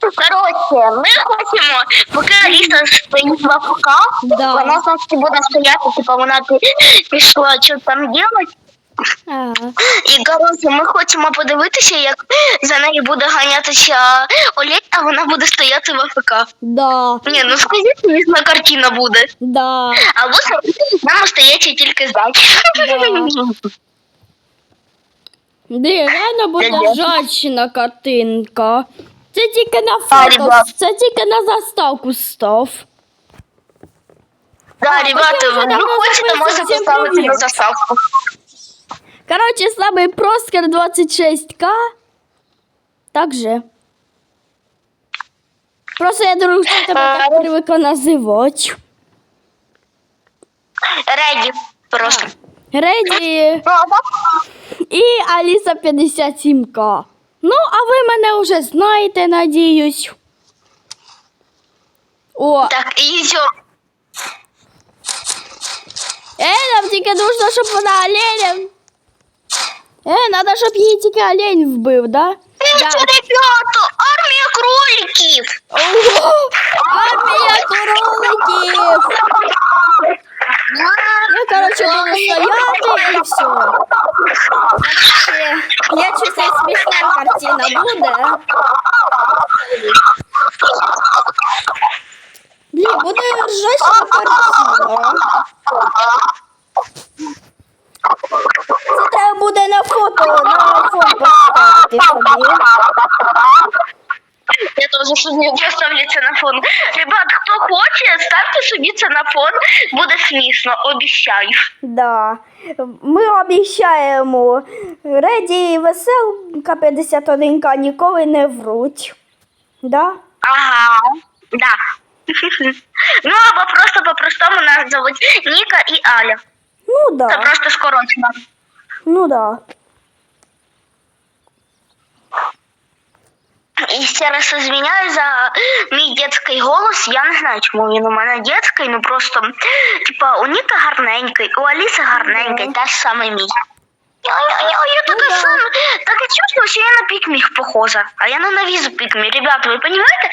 Коротше, ми хочемо, поки Аліса стоїть в АФК, Да. вона завжди буде стояти, типу вона пі- пішла що там робити. Ага. І коротше, ми хочемо подивитися, як за нею буде ганятися Олег, а вона буде стояти в АФК. Да. Ні, ну скажіть, смішна картина буде. Да. Або нам остається тільки здати. Де реально буде жачна картинка. Це тільки на фото, ребят. це тільки на заставку став. Да, ребята, потім давно хочете, записуємо. можете Всім поставити привіт. на заставку. Короче, самый Проскер 26К. Также. Просто я думаю, що тебе так привикла називати. Реді, просто. Реді Ну, а так, і Аліса 57К. Ну, а ви мене вже знаєте, надіюсь. О, Так, все. е, нам тільки нужно, щоб вона оленем. Е, надо, щоб її тільки олень вбив, да? Це, ребята, армія кроликів. Ого! Армія кроликів! Я, короче, буду стояти і все. Я чувствую, смішна картина буде. Блін, буде ржачна картина. Це треба буде на фото, на фон поставити собі. Я теж собі поставлю на фон. Ребят, хто хоче, ставте собі це на фон, буде смішно, обіцяю. Да. Ми обіцяємо, Реді і Веселка 51К ніколи не вруть. Да? Ага, да. Ну або просто по-простому нас зовуть Ніка і Аля. Ну Це да. просто скорочено. Ну да. І ще раз извиняю за мій дитячий голос. Я не знаю, чому він у мене дитячий, ну просто типа у Ніка гарненький, у Аліси гарненький, Ага. теж саме мій. Я, я, я, я Ну таке да. саме, таке чувство, що я на пікміх похожа, а я ненавижу пікмі. Ребята, ви розумієте,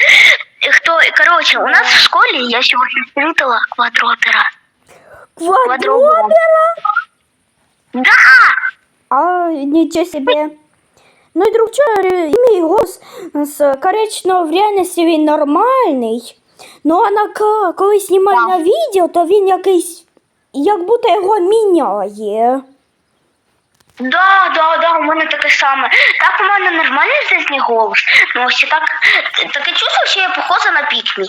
хто, коротше, у нас в школі я сьогодні встретила квадропера. Квадропера? Да! А, нічого собі. Ну і друг чого, мій голос з коричневого в реальності він нормальний. Ну а на коли знімає на відео, то він якийсь, як будто його міняє. Да, да, да, у мене таке саме. Так у мене нормальний здесь голос. Ну ось так таке чувство, що я похожа на пікмі.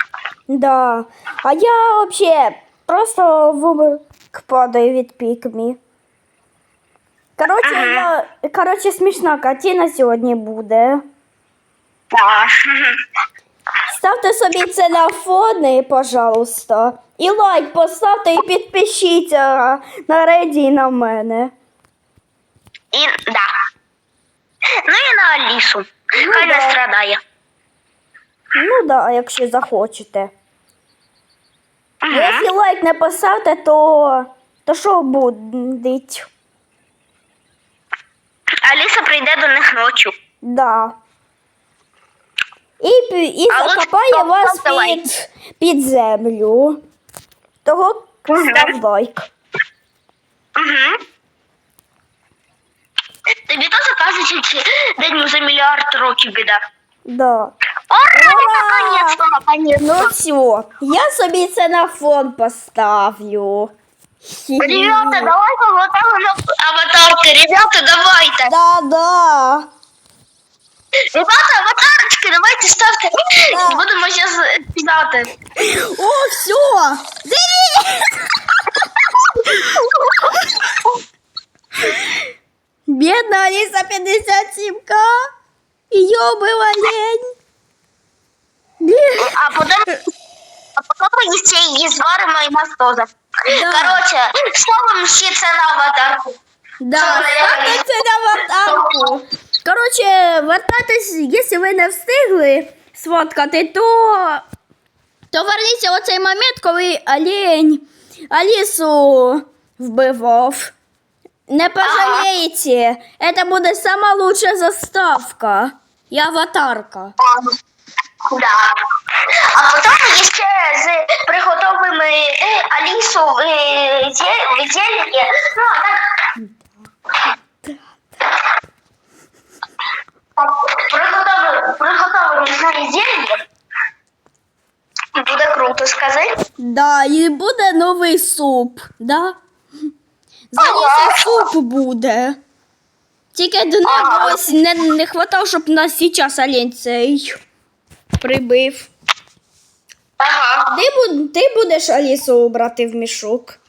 Да. А я вообще просто в обморок падаю від пікмі. Короче, Ага. я, короче, смішна картина сьогодні буде. Так. Ставте собі це на фони, пожалуйста. І лайк поставте і підпишіться на Реді і на мене. І да. Ну і на Алісу. Хай да. не страдає. Ну да, якщо захочете. Мгм. Якщо лайк не поставте, то, то що буде? Аліса прийде до них ночі. Да. І, і А закопає вас лайк? під, під землю. Того став лайк. Угу. Тобі теж кажуть, що день за мільярд років біда. Да. Ура! Ура! Ну все, я собі це на фон поставлю. Хі-хі. Ребята, давайте аватарку на аватарки. Ребята, давайте. Да, да. Ребята, аватарочки, давайте ставте. Да. Будемо зараз пізати. О, все. Бедная Алиса 57к. Ее был олень. Блин. А потім, а потім ми ще її зваримо і нас теж. Да. Коротше, ставимо ще це на аватарку. Да, ставте на аватарку. Коротше, вертатись, якщо ви не встигли сфоткати, то, то верніться в цей момент, коли олень Алісу вбивав. Не пожалієте, це буде сама лучша заставка і аватарка. Да. А потім ще з приготовимо е, Алісу в е, зелье. Ну, а так. Приготовимо, приготовимо з неї зелье. Буде круто, скажи. Да, і буде новий суп, да? За суп буде. Тільки до нього ось не, не хватало, щоб нас зараз олень цей прибив. Ага. Ти, ти будеш Алісу брати в мішок.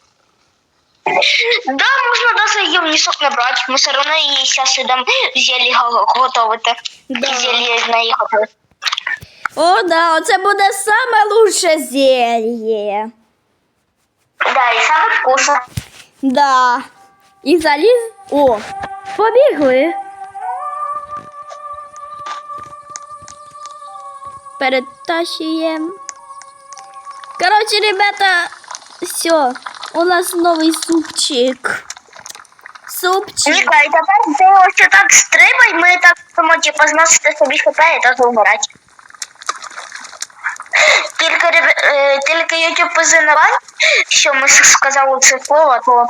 Да, можна даже її в мішок набрати. Ми все одно її зараз ідемо зелье го- готувати. Да. І з неї готувати. О, да, оце буде саме лучше зелье. Да, і саме вкусно. Да. І заліз. О, побігли. Перетащуємо. Короче, ребята, все, у нас новий супчик. Супчик. Ніка, і тепер ти ось так стрибай, ми так можемо типу, зносити собі хп і так вмирати. Тільки, е, тільки YouTube позинувань, що ми сказали це слово, то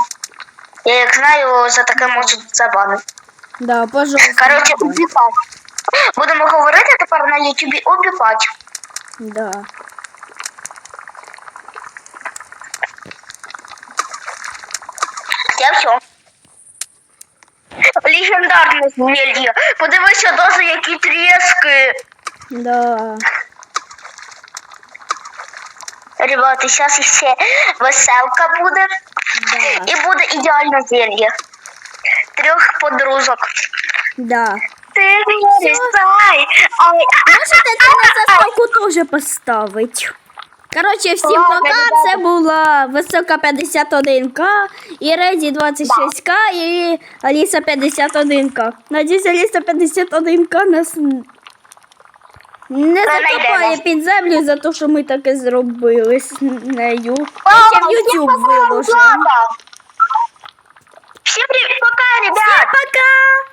я як знаю, за таке можуть забанити. Да, пожалуйста. Коротше, убіпати. Будемо говорити тепер на YouTube убіпати. Да. Я все. Легендарне зелье. Подивися даже, які тріски. Да. Ребята, зараз ще веселка буде. Да. І буде ідеальне зелье. Трьох подружок. Да. Ти не рисай. Можете це на заставку теж поставити. Коротше, всім Ладно, пока. Це була висока 51К, і Реді 26К, і Аліса 51К. Надіюсь, Аліса 51К нас не закопає під землю за те, що ми таке зробили з нею. Ще в всім YouTube пока, виложимо. ребята. Всім привіт, пока, ребят. Пока!